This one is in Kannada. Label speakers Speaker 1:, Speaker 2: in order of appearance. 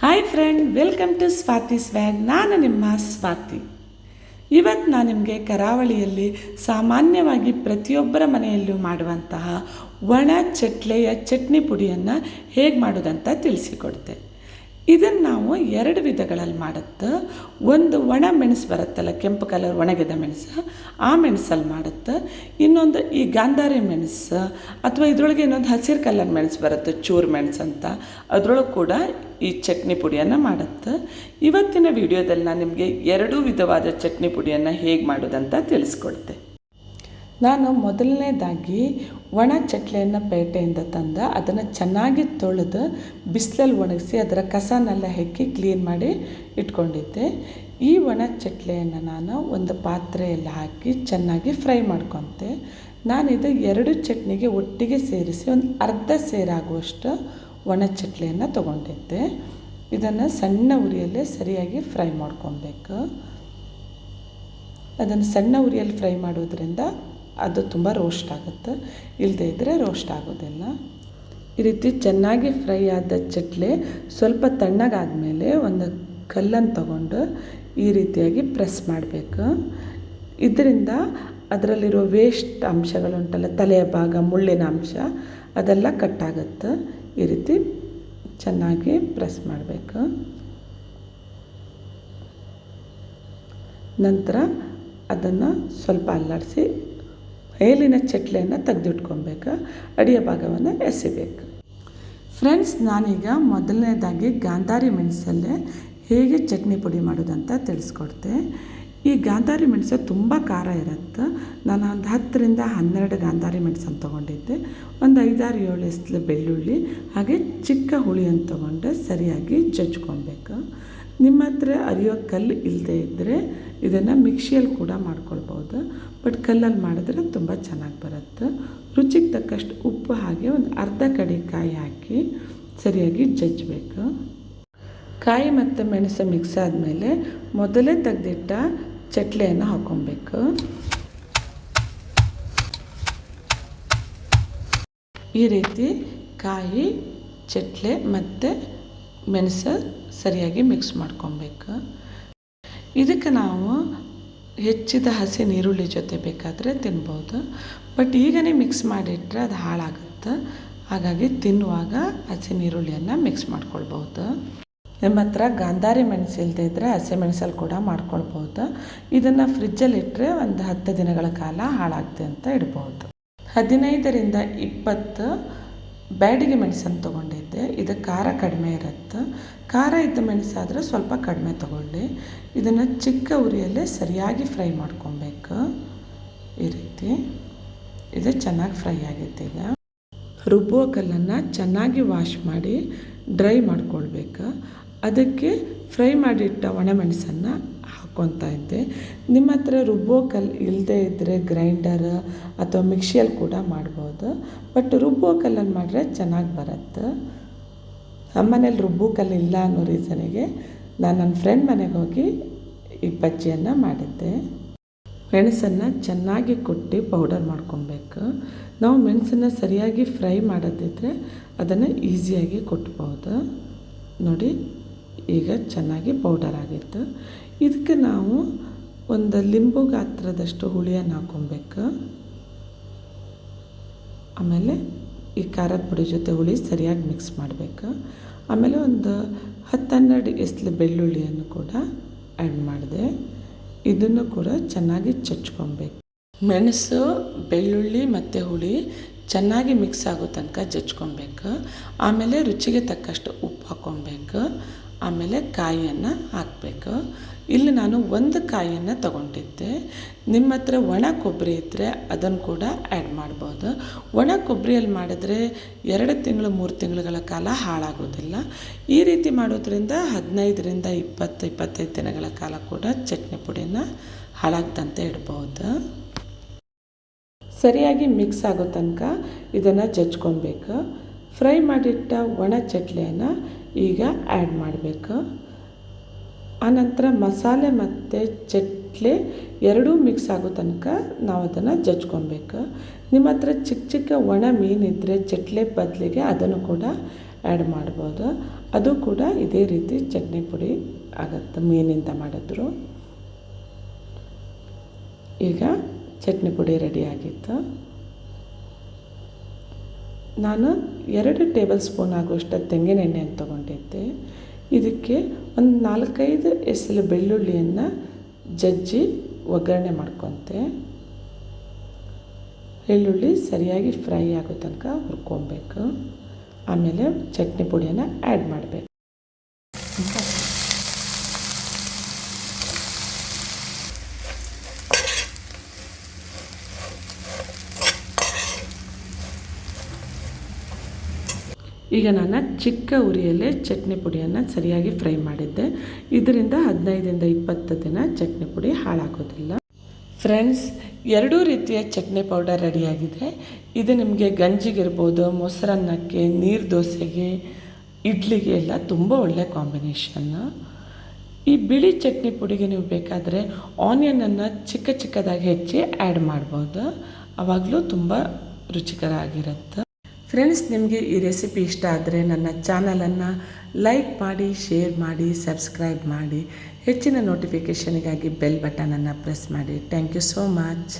Speaker 1: Hi friend welcome to Swati swag ನಾನು ನಿಮ್ಮ ಸ್ವಾತಿ ಇವತ್ತು ನಾನು ನಿಮಗೆ ಕರಾವಳಿಯಲ್ಲಿ ಸಾಮಾನ್ಯವಾಗಿ ಪ್ರತಿಯೊಬ್ಬರ ಮನೆಯಲ್ಲೂ ಮಾಡುವಂತಹ ಒಣ ಚಟ್ಲೆಯ ಚಟ್ನಿ ಪುಡಿಯನ್ನು ಹೇಗೆ ಮಾಡೋದಂತ ತಿಳಿಸಿಕೊಡ್ತೆ. ಇದನ್ನು ನಾವು ಎರಡು ವಿಧಗಳಲ್ಲಿ ಮಾಡುತ್ತೆ. ಒಂದು ಒಣ ಮೆಣಸು ಬರುತ್ತಲ್ಲ, ಕೆಂಪು ಕಲರ್ ಒಣಗಿದ ಮೆಣಸು, ಆ ಮೆಣಸಲ್ಲಿ ಮಾಡುತ್ತೆ. ಇನ್ನೊಂದು ಈ ಗಾಂಧಾರಿ ಮೆಣಸು, ಅಥವಾ ಇದರೊಳಗೆ ಇನ್ನೊಂದು ಹಸಿರು ಕಲರ್ ಮೆಣಸು ಬರುತ್ತೆ, ಚೂರು ಮೆಣಸು ಅಂತ. ಅದರೊಳಗೆ ಕೂಡ ಈ ಚಟ್ನಿ ಪುಡಿಯನ್ನು ಮಾಡುತ್ತೆ. ಇವತ್ತಿನ ವಿಡಿಯೋದಲ್ಲಿ ನಾನು ನಿಮಗೆ ಎರಡೂ ವಿಧವಾದ ಚಟ್ನಿ ಪುಡಿಯನ್ನು ಹೇಗೆ ಮಾಡೋದಂತ ತಿಳಿಸ್ಕೊಡ್ತೆ. ನಾನು ಮೊದಲನೇದಾಗಿ ಒಣ ಚಟ್ಲೆಯನ್ನು ಪೇಟೆಯಿಂದ ತಂದು, ಅದನ್ನು ಚೆನ್ನಾಗಿ ತೊಳೆದು ಬಿಸಿಲಲ್ಲಿ ಒಣಗಿಸಿ ಅದರ ಕಸನೆಲ್ಲ ಹೆಕ್ಕಿ ಕ್ಲೀನ್ ಮಾಡಿ ಇಟ್ಕೊಂಡಿದ್ದೆ. ಈ ಒಣ ಚಟ್ಲೆಯನ್ನು ನಾನು ಒಂದು ಪಾತ್ರೆಯಲ್ಲಿ ಹಾಕಿ ಚೆನ್ನಾಗಿ ಫ್ರೈ ಮಾಡ್ಕೊತೆ. ನಾನಿದು ಎರಡು ಚಟ್ನಿಗೆ ಒಟ್ಟಿಗೆ ಸೇರಿಸಿ ಒಂದು ಅರ್ಧ ಸೇರಾಗುವಷ್ಟು ಒಣ ಚಟ್ಲೆಯನ್ನು ತೊಗೊಂಡಿದ್ದೆ. ಇದನ್ನು ಸಣ್ಣ ಉರಿಯಲ್ಲೇ ಸರಿಯಾಗಿ ಫ್ರೈ ಮಾಡ್ಕೊಬೇಕು. ಅದನ್ನು ಸಣ್ಣ ಉರಿಯಲ್ಲಿ ಫ್ರೈ ಮಾಡೋದ್ರಿಂದ ಅದು ತುಂಬ ರೋಸ್ಟ್ ಆಗುತ್ತೆ. ಇಲ್ಲದೇ ಇದ್ದರೆ ರೋಸ್ಟ್ ಆಗೋದಿಲ್ಲ. ಈ ರೀತಿ ಚೆನ್ನಾಗಿ ಫ್ರೈ ಆದ ಚಟ್ಲೆ ಸ್ವಲ್ಪ ತಣ್ಣಗಾದಮೇಲೆ ಒಂದು ಕಲ್ಲನ್ನು ತಗೊಂಡು ಈ ರೀತಿಯಾಗಿ ಪ್ರೆಸ್ ಮಾಡಬೇಕು. ಇದರಿಂದ ಅದರಲ್ಲಿರೋ ವೇಸ್ಟ್ ಅಂಶಗಳುಂಟಲ್ಲ ತಲೆಯ ಭಾಗ, ಮುಳ್ಳಿನ ಅಂಶ, ಅದೆಲ್ಲ ಕಟ್ಟಾಗುತ್ತೆ ಈ ರೀತಿ ಚೆನ್ನಾಗಿ ಪ್ರೆಸ್ ಮಾಡಬೇಕು. ನಂತರ ಅದನ್ನು ಸ್ವಲ್ಪ ಅಲ್ಲಾಡಿಸಿ ಮೇಲಿನ ಚಟ್ಲೆಯನ್ನು ತೆಗೆದಿಟ್ಕೊಬೇಕು, ಅಡಿಯ ಭಾಗವನ್ನು ಎಸಿಬೇಕು. ಫ್ರೆಂಡ್ಸ್ ನಾನೀಗ ಮೊದಲನೇದಾಗಿ ಗಾಂಧಾರಿ ಮೆಣಸಲ್ಲೇ ಹೇಗೆ ಚಟ್ನಿ ಪುಡಿ ಮಾಡೋದಂತ ತಿಳಿಸ್ಕೊಡ್ತೆ. ಈ ಗಾಂಧಾರಿ ಮೆಣಸು ತುಂಬ ಖಾರ ಇರುತ್ತೆ. ನಾನು ಒಂದು ಹತ್ತರಿಂದ ಹನ್ನೆರಡು ಗಾಂಧಾರಿ ಮೆಣಸನ್ನು ತೊಗೊಂಡಿದ್ದೆ. ಒಂದು ಐದಾರು ಏಳು ಎಸ್ಲು ಬೆಳ್ಳುಳ್ಳಿ, ಹಾಗೆ ಚಿಕ್ಕ ಹುಳಿಯನ್ನು ತೊಗೊಂಡು ಸರಿಯಾಗಿ ಜಜ್ಕೊಬೇಕು ನಿಮ್ಮ ಹತ್ರ ಅರಿಯೋ ಕಲ್ಲು ಇಲ್ಲದೆ ಇದ್ದರೆ ಇದನ್ನು ಮಿಕ್ಸಿಯಲ್ಲಿ ಕೂಡ ಮಾಡ್ಕೊಳ್ಬೋದು. ಬಟ್ ಕಲ್ಲಲ್ಲಿ ಮಾಡಿದ್ರೆ ತುಂಬ ಚೆನ್ನಾಗಿ ಬರುತ್ತೆ. ರುಚಿಗೆ ತಕ್ಕಷ್ಟು ಉಪ್ಪು, ಹಾಗೆ ಒಂದು ಅರ್ಧ ಕಡೆ ಕಾಯಿ ಹಾಕಿ ಸರಿಯಾಗಿ ಜಜ್ಜಬೇಕು ಕಾಯಿ ಮತ್ತು ಮೆಣಸು ಮಿಕ್ಸ್ ಆದಮೇಲೆ ಮೊದಲೇ ತೆಗೆದಿಟ್ಟ ಚಟ್ಲೆಯನ್ನು ಹಾಕ್ಕೊಬೇಕು ಈ ರೀತಿ ಕಾಯಿ, ಚಟ್ಲೆ ಮತ್ತು ಮೆಣಸು ಸರಿಯಾಗಿ ಮಿಕ್ಸ್ ಮಾಡ್ಕೊಬೇಕು. ಇದಕ್ಕೆ ನಾವು ಹೆಚ್ಚಿದ ಹಸಿ ನೀರುಳ್ಳಿ ಜೊತೆ ಬೇಕಾದರೆ ತಿನ್ಬೋದು. ಬಟ್ ಈಗನೇ ಮಿಕ್ಸ್ ಮಾಡಿಟ್ರೆ ಅದು ಹಾಳಾಗುತ್ತೆ. ಹಾಗಾಗಿ ತಿನ್ನುವಾಗ ಹಸಿ ನೀರುಳ್ಳಿಯನ್ನು ಮಿಕ್ಸ್ ಮಾಡ್ಕೊಳ್ಬೋದು. ನಿಮ್ಮ ಹತ್ರ ಗಾಂಧಾರಿ ಮೆಣಸು ಇಲ್ಲದೆ ಇದ್ದರೆ ಹಸಿಮೆಣಸಲ್ಲಿ ಕೂಡ ಮಾಡ್ಕೊಳ್ಬೋದು. ಇದನ್ನು ಫ್ರಿಜ್ಜಲ್ಲಿ ಇಟ್ಟರೆ ಒಂದು ಹತ್ತು ದಿನಗಳ ಕಾಲ ಹಾಳಾಗ್ತದೆ ಅಂತ ಇಡ್ಬೋದು. ಹದಿನೈದರಿಂದ ಇಪ್ಪತ್ತು ಬ್ಯಾಡಿಗೆ ಮೆಣಸನ್ನು ತೊಗೊಂಡಿದ್ದೆ. ಇದು ಖಾರ ಕಡಿಮೆ ಇರುತ್ತೆ. ಖಾರ ಇದ್ದ ಮೆಣಸಾದರೆ ಸ್ವಲ್ಪ ಕಡಿಮೆ ತೊಗೊಳ್ಳಿ. ಇದನ್ನು ಚಿಕ್ಕ ಉರಿಯಲ್ಲೇ ಸರಿಯಾಗಿ ಫ್ರೈ ಮಾಡ್ಕೊಬೇಕು. ಈ ರೀತಿ. ಇದು ಚೆನ್ನಾಗಿ ಫ್ರೈ ಆಗಿತ್ತು ಈಗ. ರುಬ್ಬುವ ಕಲ್ಲನ್ನು ಚೆನ್ನಾಗಿ ವಾಶ್ ಮಾಡಿ ಡ್ರೈ ಮಾಡ್ಕೊಳ್ಬೇಕು. ಅದಕ್ಕೆ ಫ್ರೈ ಮಾಡಿಟ್ಟ ಒಣಮೆಣಸನ್ನು ಹಾಕ್ಕೊತಾ ಇದ್ದೆ. ನಿಮ್ಮ ಹತ್ರ ರುಬ್ಬೋ ಕಲ್ಲು ಇಲ್ಲದೇ ಇದ್ದರೆ ಗ್ರೈಂಡರ್ ಅಥವಾ ಮಿಕ್ಸಿಯಲ್ಲಿ ಕೂಡ ಮಾಡ್ಬೋದು. ಬಟ್ ರುಬ್ಬೋ ಕಲ್ಲನ್ನು ಮಾಡಿದ್ರೆ ಚೆನ್ನಾಗಿ ಬರುತ್ತೆ. ನಮ್ಮ ಮನೇಲಿ ರುಬ್ಬೋ ಕಲ್ಲು ಇಲ್ಲ ಅನ್ನೋ ರೀಸನಿಗೆ ನಾನು ನನ್ನ ಫ್ರೆಂಡ್ ಮನೆಗೆ ಹೋಗಿ ಈ ಬಜ್ಜಿಯನ್ನು ಮಾಡಿದ್ದೆ. ಮೆಣಸನ್ನು ಚೆನ್ನಾಗಿ ಕುಟ್ಟಿ ಪೌಡರ್ ಮಾಡ್ಕೊಬೇಕು. ನಾವು ಮೆಣಸನ್ನು ಸರಿಯಾಗಿ ಫ್ರೈ ಮಾಡೋದಿದ್ದರೆ ಅದನ್ನು ಈಸಿಯಾಗಿ ಕೊಟ್ಬೋದು. ನೋಡಿ. ಈಗ ಚೆನ್ನಾಗಿ ಪೌಡರ್ ಆಗಿತ್ತು. ಇದಕ್ಕೆ ನಾವು ಒಂದು ಲಿಂಬು ಗಾತ್ರದಷ್ಟು ಹುಳಿಯನ್ನು ಹಾಕ್ಕೊಬೇಕು. ಆಮೇಲೆ ಈ ಖಾರದ ಪುಡಿ ಜೊತೆ ಹುಳಿ ಸರಿಯಾಗಿ ಮಿಕ್ಸ್ ಮಾಡಬೇಕು. ಆಮೇಲೆ ಒಂದು ಹತ್ತು ಹನ್ನೆರಡು ಎಸ್ಲು ಬೆಳ್ಳುಳ್ಳಿಯನ್ನು ಕೂಡ ಆ್ಯಡ್ ಮಾಡಿದೆ. ಇದನ್ನು ಕೂಡ ಚೆನ್ನಾಗಿ ಚಚ್ಕೊಬೇಕು. ಮೆಣಸು, ಬೆಳ್ಳುಳ್ಳಿ ಮತ್ತು ಹುಳಿ ಚೆನ್ನಾಗಿ ಮಿಕ್ಸ್ ಆಗೋ ತನಕ ಜಚ್ಕೊಬೇಕು. ಆಮೇಲೆ ರುಚಿಗೆ ತಕ್ಕಷ್ಟು ಉಪ್ಪು ಹಾಕ್ಕೊಬೇಕು. ಆಮೇಲೆ ಕಾಯಿಯನ್ನು ಹಾಕಬೇಕು. ಇಲ್ಲಿ ನಾನು ಒಂದು ಕಾಯಿಯನ್ನು ತಗೊಂಡಿದ್ದೆ. ನಿಮ್ಮ ಹತ್ರ ಒಣ ಕೊಬ್ಬರಿ ಇದ್ದರೆ ಅದನ್ನು ಕೂಡ ಆ್ಯಡ್ ಮಾಡ್ಬೋದು. ಒಣ ಕೊಬ್ಬರಿಯಲ್ಲಿ ಮಾಡಿದ್ರೆ ಎರಡು ತಿಂಗಳು, ಮೂರು ತಿಂಗಳುಗಳ ಕಾಲ ಹಾಳಾಗೋದಿಲ್ಲ. ಈ ರೀತಿ ಮಾಡೋದ್ರಿಂದ ಹದಿನೈದರಿಂದ ಇಪ್ಪತ್ತು, ಇಪ್ಪತ್ತೈದು ದಿನಗಳ ಕಾಲ ಕೂಡ ಚಟ್ನಿ ಪುಡಿನ ಹಾಳಾಗ್ದಂತೆ ಇಡ್ಬೋದು. ಸರಿಯಾಗಿ ಮಿಕ್ಸ್ ಆಗೋ ತನಕ ಇದನ್ನು ಜಜ್ಕೊಬೇಕು ಫ್ರೈ ಮಾಡಿಟ್ಟ ಒಣ ಚಟ್ಲಿಯನ್ನು ಈಗ ಆ್ಯಡ್ ಮಾಡಬೇಕು. ಆನಂತರ ಮಸಾಲೆ ಮತ್ತು ಚಟ್ಲಿ ಎರಡೂ ಮಿಕ್ಸ್ ಆಗೋ ತನಕ ನಾವು ಅದನ್ನು ಜಜ್ಕೊಬೇಕು. ನಿಮ್ಮ ಹತ್ರ ಚಿಕ್ಕ ಚಿಕ್ಕ ಒಣ ಮೀನಿದ್ದರೆ ಚಟ್ಲಿ ಬದಲಿಗೆ ಅದನ್ನು ಕೂಡ ಆ್ಯಡ್ ಮಾಡ್ಬೋದು. ಅದು ಕೂಡ ಇದೇ ರೀತಿ ಚಟ್ನಿ ಪುಡಿ ಆಗುತ್ತೆ ಮೀನಿಂದ ಮಾಡಿದ್ರು. ಈಗ ಚಟ್ನಿ ಪುಡಿ ರೆಡಿ ಆಗಿತ್ತು. ನಾನು ಎರಡು ಟೇಬಲ್ ಸ್ಪೂನ್ ಆಗುವಷ್ಟು ತೆಂಗಿನ ಎಣ್ಣೆಯನ್ನು ತೊಗೊಂಡಿದ್ದೆ. ಇದಕ್ಕೆ ಒಂದು ನಾಲ್ಕೈದು ಎಸಲು ಬೆಳ್ಳುಳ್ಳಿಯನ್ನು ಜಜ್ಜಿ ಒಗ್ಗರಣೆ ಮಾಡ್ಕೊತೆ. ಬೆಳ್ಳುಳ್ಳಿ ಸರಿಯಾಗಿ ಫ್ರೈ ಆಗೋ ತನಕ ಹುರ್ಕೊಬೇಕು. ಆಮೇಲೆ ಚಟ್ನಿ ಪುಡಿಯನ್ನು ಆ್ಯಡ್ ಮಾಡಬೇಕು. ಈಗ ನಾನು ಚಿಕ್ಕ ಉರಿಯಲ್ಲೇ ಚಟ್ನಿ ಪುಡಿಯನ್ನು ಸರಿಯಾಗಿ ಫ್ರೈ ಮಾಡಿದ್ದೆ. ಇದರಿಂದ ಹದಿನೈದರಿಂದ ಇಪ್ಪತ್ತು ದಿನ ಚಟ್ನಿ ಪುಡಿ ಹಾಳಾಗೋದಿಲ್ಲ. ಫ್ರೆಂಡ್ಸ್, ಎರಡೂ ರೀತಿಯ ಚಟ್ನಿ ಪೌಡರ್ ರೆಡಿಯಾಗಿದೆ. ಇದು ನಿಮಗೆ ಗಂಜಿಗಿರ್ಬೋದು, ಮೊಸರನ್ನಕ್ಕೆ, ನೀರು ದೋಸೆಗೆ, ಇಡ್ಲಿಗೆ ಎಲ್ಲ ತುಂಬ ಒಳ್ಳೆಯ ಕಾಂಬಿನೇಷನ್ನು ಈ ಬಿಳಿ ಚಟ್ನಿ ಪುಡಿಗೆ ನೀವು ಬೇಕಾದರೆ ಆನಿಯನನ್ನು ಚಿಕ್ಕ ಚಿಕ್ಕದಾಗಿ ಹೆಚ್ಚಿ ಆ್ಯಡ್ ಮಾಡ್ಬೋದು. ಆವಾಗಲೂ ತುಂಬ ರುಚಿಕರ ಆಗಿರುತ್ತೆ. ಫ್ರೆಂಡ್ಸ್ ನಿಮಗೆ ಈ ರೆಸಿಪಿ ಇಷ್ಟ ಆದರೆ ನನ್ನ ಚಾನಲನ್ನು ಲೈಕ್ ಮಾಡಿ ಶೇರ್ ಮಾಡಿ ಸಬ್ಸ್ಕ್ರೈಬ್ ಮಾಡಿ. ಹೆಚ್ಚಿನ ನೋಟಿಫಿಕೇಷನಿಗಾಗಿ ಬೆಲ್ ಬಟನನ್ನು ಪ್ರೆಸ್ ಮಾಡಿ. Thank you so much